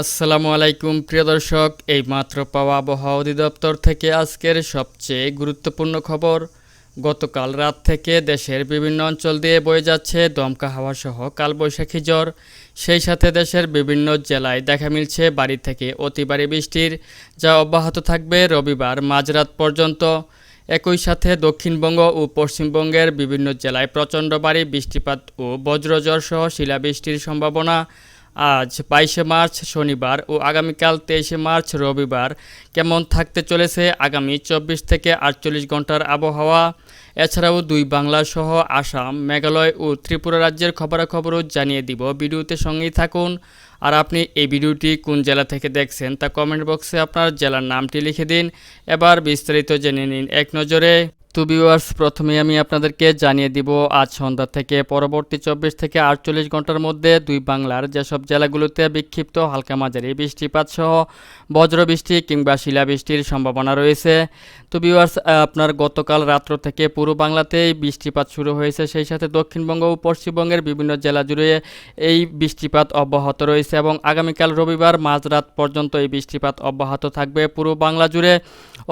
আসসালামু আলাইকুম, প্রিয় দর্শক। এই মাত্র পাওয়া আবহাওয়া অধিদপ্তর থেকে আজকের সবচেয়ে গুরুত্বপূর্ণ খবর, গতকাল রাত থেকে দেশের বিভিন্ন অঞ্চল দিয়ে বয়ে যাচ্ছে দমকা হাওয়া সহ কালবৈশাখী জ্বর সেই সাথে দেশের বিভিন্ন জেলায় দেখা মিলছে বাড়ি থেকে অতি ভারী বৃষ্টির, যা অব্যাহত থাকবে রবিবার মাঝরাত পর্যন্ত। একই সাথে দক্ষিণবঙ্গ ও পশ্চিমবঙ্গের বিভিন্ন জেলায় প্রচণ্ড বাড়ি বৃষ্টিপাত ও বজ্রজ্বর সহ শিলাবৃষ্টির সম্ভাবনা আজ বাইশে মার্চ শনিবার ও আগামীকাল তেইশে মার্চ রবিবার কেমন থাকতে চলেছে আগামী চব্বিশ থেকে আটচল্লিশ ঘণ্টার আবহাওয়া? এছাড়াও দুই বাংলা সহ আসাম, মেঘালয় ও ত্রিপুরা রাজ্যের খবরাখবরও জানিয়ে দিব। ভিডিওতে সঙ্গেই থাকুন। আর আপনি এই ভিডিওটি কোন জেলা থেকে দেখছেন তা কমেন্ট বক্সে আপনার জেলার নামটি লিখে দিন। এবার বিস্তারিত জেনে নিন এক নজরে। তো ভিউয়ার্স প্রথমে আমি আপনাদেরকে জানিয়ে দিব, আজ সন্ধ্যা থেকে পরবর্তী চব্বিশ থেকে আটচল্লিশ ঘণ্টার মধ্যে দুই বাংলার যেসব জেলাগুলোতে বিক্ষিপ্ত হালকা মাঝারি বৃষ্টিপাত সহ বজ্রবৃষ্টি কিংবা শিলাবৃষ্টির সম্ভাবনা রয়েছে। তো ভিউয়ার্স আপনার গতকাল রাত্র থেকে পুরো বাংলাতেই বৃষ্টিপাত শুরু হয়েছে। সেই সাথে দক্ষিণবঙ্গ ও পশ্চিমবঙ্গের বিভিন্ন জেলা জুড়ে এই বৃষ্টিপাত অব্যাহত রয়েছে এবং আগামীকাল রবিবার মাঝরাত পর্যন্ত এই বৃষ্টিপাত অব্যাহত থাকবে পুরো বাংলা জুড়ে।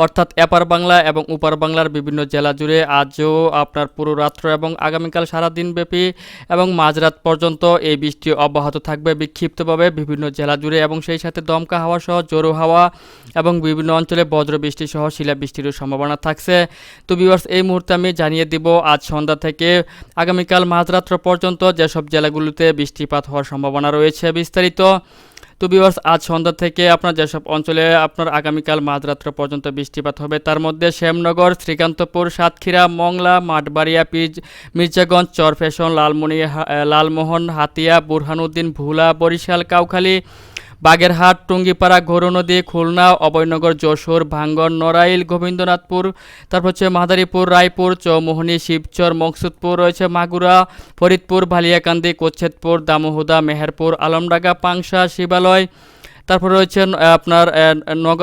অর্থাৎ এপার বাংলা এবং উপার বাংলার বিভিন্ন জেলা জুড়ে আজও আপনার পুরো রাত্র এবং আগামীকাল সারাদিন ব্যাপী এবং মাঝরাত পর্যন্ত এই বৃষ্টি অব্যাহত থাকবে। বিক্ষিপ্তভাবে বিভিন্ন জেলা জুড়ে এবং সেই সাথে দমকা হাওয়া সহ জোরো হাওয়া এবং বিভিন্ন অঞ্চলে বজ্র বৃষ্টি সহ শিলাবৃষ্টিরও সম্ভাবনা থাকছে। তো ভিউয়ার্স এই মুহূর্তে আমি জানিয়ে দিব, আজ সন্ধ্যা থেকে আগামীকাল মাঝরাত্র পর্যন্ত যেসব জেলাগুলোতে বৃষ্টিপাত হওয়ার সম্ভাবনা রয়েছে বিস্তারিত। তো বিভার্স আজ সন্ধ্যা থেকে আপনার যেসব অঞ্চলে আপনার আগামীকাল মাঝরাত্র পর্যন্ত বৃষ্টিপাত হবে, তার মধ্যে শ্যামনগর, শ্রীকান্তপুর, সাতক্ষীরা, মংলা, মাঠবাড়িয়া, পিজ, মির্জাগঞ্জ, চরফেশন, লালমনি লালমোহন, হাতিয়া, বুরহানুদ্দিন, ভুলা, বরিশাল, কাউখালী বাগেরহাট, টুঙ্গিপাড়া, ঘোরনদী, খুলনা, অভয়নগর, যশোর, ভাঙ্গন, নড়াইল, গোবিন্দনাথপুর, তারপর হচ্ছে মাদারীপুর, রায়পুর, চৌমোহনী, শিবচর, মকসুদপুর, রয়েছে মাগুরা, ফরিদপুর ভালিয়াকান্দি কোচ্ছেদপুর, দামোহদা, মেহেরপুর, আলমডাঙ্গা, পাংশা, শিবালয় তারপর রয়েছে আপনার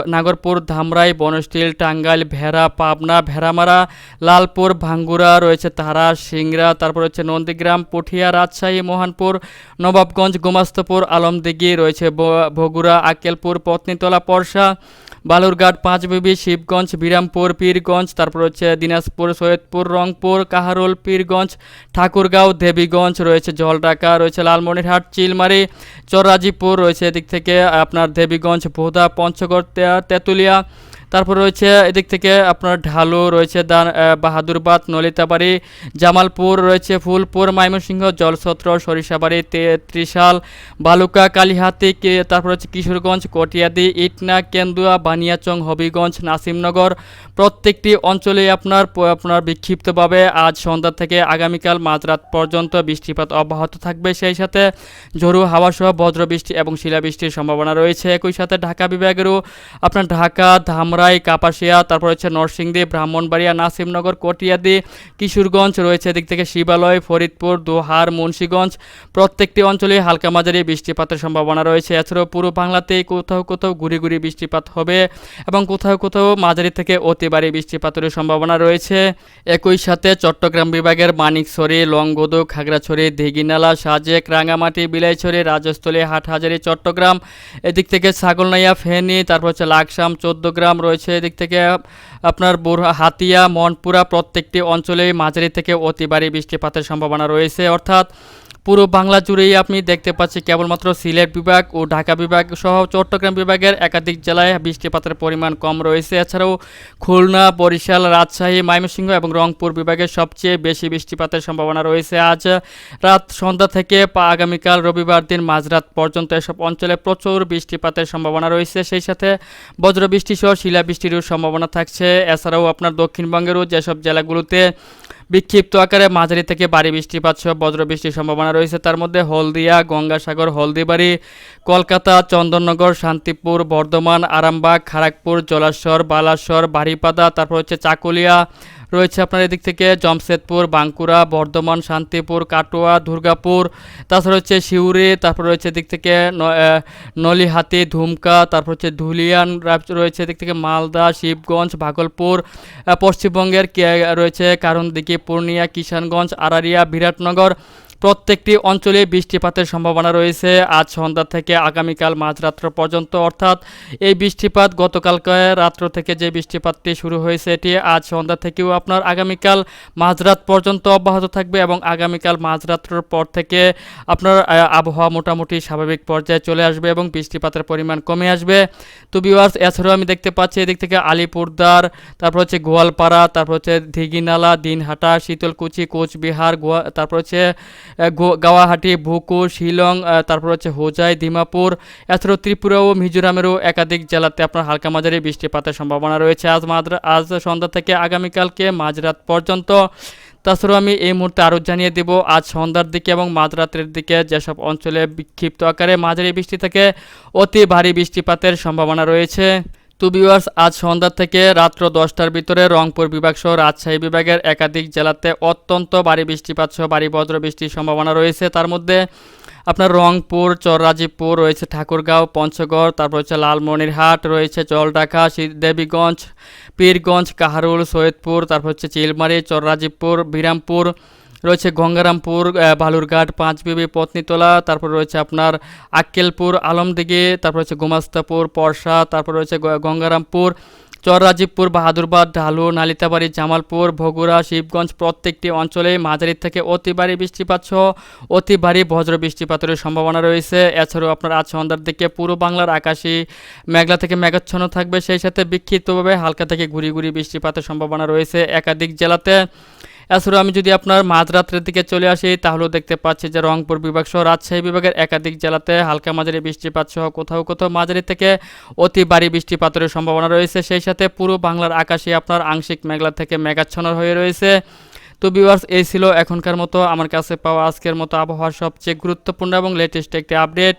নাগরপুর, ধামরাই বনস্টিল টাঙ্গাইল, ভেড়া, পাবনা, ভেড়ামারা, লালপুর, ভাঙ্গুরা, রয়েছে তারা সিংরা তারপর রয়েছে নন্দীগ্রাম, পুঠিয়া, রাজশাহী, মোহনপুর, নবাবগঞ্জ, গোমাস্তপুর, আলমদিঘি, রয়েছে বগুড়া আকেলপুর পত্নীতলা, পরশা বালুরঘাট, পাঁচবিবি, শিবগঞ্জ, বিরামপুর, পীরগঞ্জ, তারপর হচ্ছে দিনাজপুর, সৈয়দপুর, রংপুর, কাহারোল, পীরগঞ্জ, ঠাকুরগাঁও, দেবীগঞ্জ, রয়েছে জলঢাকা, রয়েছে লালমনিরহাট, চিলমারি, চররাজিপুর, রয়েছে এদিক থেকে আপনার দেবীগঞ্জ, ভোদা, পঞ্চগড় তেঁতুলিয়া তারপর রয়েছে এদিক থেকে আপনার ঢালু, রয়েছে দান বাহাদুরবাদ নলিতাবাড়ি, জামালপুর, রয়েছে ফুলপুর, ময়মনসিংহ জলছত্র সরিষাবাড়ি ত্রিশাল, বালুকা, কালীহাতি তারপর হচ্ছে কিশোরগঞ্জ, কটিয়াদি, ইটনা, কেন্দুয়া, বানিয়াচং, হবিগঞ্জ, নাসিমনগর, প্রত্যেকটি অঞ্চলে আপনার আপনার বিক্ষিপ্তভাবে আজ সন্ধ্যা থেকে আগামীকাল মাঝরাত পর্যন্ত বৃষ্টিপাত অব্যাহত থাকবে। সেই সাথে ঝরু হাওয়া সহ বজ্রবৃষ্টি এবং শিলাবৃষ্টির সম্ভাবনা রয়েছে। একই সাথে ঢাকা বিভাগেরও আপনার ঢাকা, ধামরা ধামরাই কাপাসিয়া, তারপর হচ্ছে নরসিংদী, ব্রাহ্মণবাড়িয়া, নাসিমনগর, কটিয়াদি, কিশোরগঞ্জ, রয়েছে এদিক থেকে শিবালয়, ফরিদপুর, দোহার, মুন্সীগঞ্জ, প্রত্যেকটি অঞ্চলে হালকা মাঝারি বৃষ্টিপাতের সম্ভাবনা রয়েছে। এছাড়াও পুরো বাংলাতেই কোথাও কোথাও ঘুরি ঘুরি বৃষ্টিপাত হবে এবং কোথাও কোথাও মাঝারি থেকে অতি বৃষ্টিপাতের সম্ভাবনা রয়েছে। একই সাথে চট্টগ্রাম বিভাগের মানিকছড়ি, লংগদু, খাগড়াছড়ি, দিঘিনালা, সাজেক রাঙামাটি বিলাইছড়ি, রাজস্থলী, হাটহাজারি, চট্টগ্রাম, এদিক থেকে ছাগলনাইয়া, ফেনী, তারপর হচ্ছে লাকসাম, চোদ্দগ্রাম রয়েছে, এদিক থেকে আপনার হাতিয়া, মনপুরা প্রত্যেকটি অঞ্চলে মাঝারি থেকে অতি ভারী বৃষ্টিপাতের সম্ভাবনা রয়েছে। অর্থাৎ পুরো বাংলা জুড়েই আপনি দেখতে পাচ্ছি কেবলমাত্র সিলেট বিভাগ ও ঢাকা বিভাগ সহ চট্টগ্রাম বিভাগের একাধিক জেলায় বৃষ্টিপাতের পরিমাণ কম রয়েছে। এছাড়াও খুলনা, বরিশাল, রাজশাহী, ময়মনসিংহ এবং রংপুর বিভাগের সবচেয়ে বেশি বৃষ্টিপাতের সম্ভাবনা রয়েছে। আজ রাত সন্ধ্যা থেকে আগামীকাল রবিবার দিন মাঝরাত পর্যন্ত এসব অঞ্চলে প্রচুর বৃষ্টিপাতের সম্ভাবনা রয়েছে। সেই সাথে বজ্রবৃষ্টি সহ শিলাবৃষ্টিরও সম্ভাবনা থাকছে। এছাড়াও আপনার দক্ষিণবঙ্গেরও যেসব জেলাগুলোতে বিক্ষিপ্ত আকারে মাঝারি থেকে বাড়ি বৃষ্টিপাত সহ বজ্র বৃষ্টির সম্ভাবনা রয়েছে। তার মধ্যে হলদিয়া, গঙ্গাসাগর, হলদিবাড়ি, কলকাতা, চন্দননগর, শান্তিপুর, বর্ধমান, আরামবাগ খড়গপুর জলাশ্বর বালাশ্বর বাড়িপাদা তারপর হচ্ছে চাকুলিয়া রয়েছে আপনার এদিক থেকে জমশেদপুর, বাঁকুড়া, বর্ধমান, শান্তিপুর, কাটোয়া, দুর্গাপুর। তাছাড়া হচ্ছে শিউরি তারপর রয়েছে এদিক থেকে নলিহাতি ধুমকা, তারপর হচ্ছে ধুলিয়ান রয়েছে এদিক থেকে মালদা, শিবগঞ্জ, ভাগলপুর। পশ্চিমবঙ্গের রয়েছে কারণ দিকে পূর্ণিয়া, কিষানগঞ্জ, আরারিয়া, বিরাটনগর। প্রত্যেকটি অঞ্চলে বৃষ্টিপাতের সম্ভাবনা রয়েছে। আজ সন্ধ্যা থেকে আগামীকাল মাঝরাত্র পর্যন্ত, অর্থাৎ এই বৃষ্টিপাত গতকালকে রাত্র থেকে যে বৃষ্টিপাতটি শুরু হয়েছে, এটি আজ সন্ধ্যা থেকেও আপনার আগামীকাল মাঝরাত পর্যন্ত অব্যাহত থাকবে এবং আগামীকাল মাঝরাত্রের পর থেকে আপনার আবহাওয়া মোটামুটি স্বাভাবিক পর্যায়ে চলে আসবে এবং বৃষ্টিপাতের পরিমাণ কমে আসবে। তো ভিউয়ার্স এছাড়াও আমি দেখতে পাচ্ছি, এদিক থেকে আলিপুরদার, তারপর হচ্ছে গোয়ালপাড়া, তারপর হচ্ছে দিঘিনালা দিনহাটা, শীতলকুচি, কোচবিহার, গোয়া, তারপর হচ্ছে আহ, গো- গাওয়াহাটি ভুকু শিলং তারপর হচ্ছে হোজাই দিমাপুর এছাড়াও ত্রিপুরা ও মিজোরামেরও একাধিক জেলাতে আপনার হালকা মাঝারি বৃষ্টিপাতের সম্ভাবনা রয়েছে। আজ মাদ্রা আজ সন্ধ্যা থেকে আগামীকালকে মাঝরাত পর্যন্ত। তাছাড়াও আমি এই মুহূর্তে আরও জানিয়ে দেব আজ সন্ধ্যার দিকে এবং মাঝরাতের দিকে যেসব অঞ্চলে বিক্ষিপ্ত আকারে মাঝারি বৃষ্টি থেকে অতি ভারী বৃষ্টিপাতের সম্ভাবনা রয়েছে। টু ভিউয়ার্স আজ সন্ধ্যা থেকে রাত্র দশটার ভিতরে রংপুর বিভাগ সহ রাজশাহী বিভাগের একাধিক জেলাতে অত্যন্ত ভারী বৃষ্টিপাত সহ ভারী বজ্র বৃষ্টির সম্ভাবনা রয়েছে। তার মধ্যে আপনার রংপুর, চররাজীবপুর রয়েছে ঠাকুরগাঁও, পঞ্চগড়, তারপর হচ্ছে লালমনিরহাট, রয়েছে জলঢাকা শি- দেবীগঞ্জ পীরগঞ্জ, কাহারুল, সৈয়দপুর, তারপর হচ্ছে চিলমারি, চররাজীবপুর, বিরামপুর রয়েছে গঙ্গারামপুর বালুরঘাট, পাঁচবিবি, পত্নীতলা, তারপর রয়েছে আপনার আক্কেলপুর, আলমদিঘি, তারপর হচ্ছে গোমাস্তাপুর, পরশা, তারপর রয়েছে গঙ্গারামপুর, চররাজীবপুর, বাহাদুরবাদ, ঢালু, নালিতাবাড়ি, জামালপুর ভগুড়া শিবগঞ্জ প্রত্যেকটি অঞ্চলে মাঝারি থেকে অতি ভারী বৃষ্টিপাত সহ অতি ভারী বজ্র বৃষ্টিপাতের সম্ভাবনা রয়েছে। এছাড়াও আপনার আজ সন্ধ্যার দিকে পুরো বাংলার আকাশে মেঘলা থেকে মেঘাচ্ছন্ন থাকবে। সেই সাথে বিক্ষিপ্তভাবে হালকা থেকে ঘুরি ঘুরি বৃষ্টিপাতের সম্ভাবনা রয়েছে। একাধিক জেলাতে এছাড়াও আমি যদি আপনার মাঝরাত্রের দিকে চলে আসি, তাহলেও দেখতে পাচ্ছি যে রংপুর বিভাগ সহ রাজশাহী বিভাগের একাধিক জেলাতে হালকা মাঝারি বৃষ্টিপাত সহ কোথাও কোথাও মাঝারি থেকে অতি ভারী বৃষ্টিপাতের সম্ভাবনা রয়েছে। সেই সাথে পুরো বাংলার আকাশে আপনার আংশিক মেঘলা থেকে মেঘাচ্ছন্ন হয়ে রয়েছে। তো ভিউয়ার্স এই ছিল এখনকার মতো। আমার কাছে পাওয়া আজকের মতো আবহাওয়ার সবচেয়ে গুরুত্বপূর্ণ এবং লেটেস্ট একটি আপডেট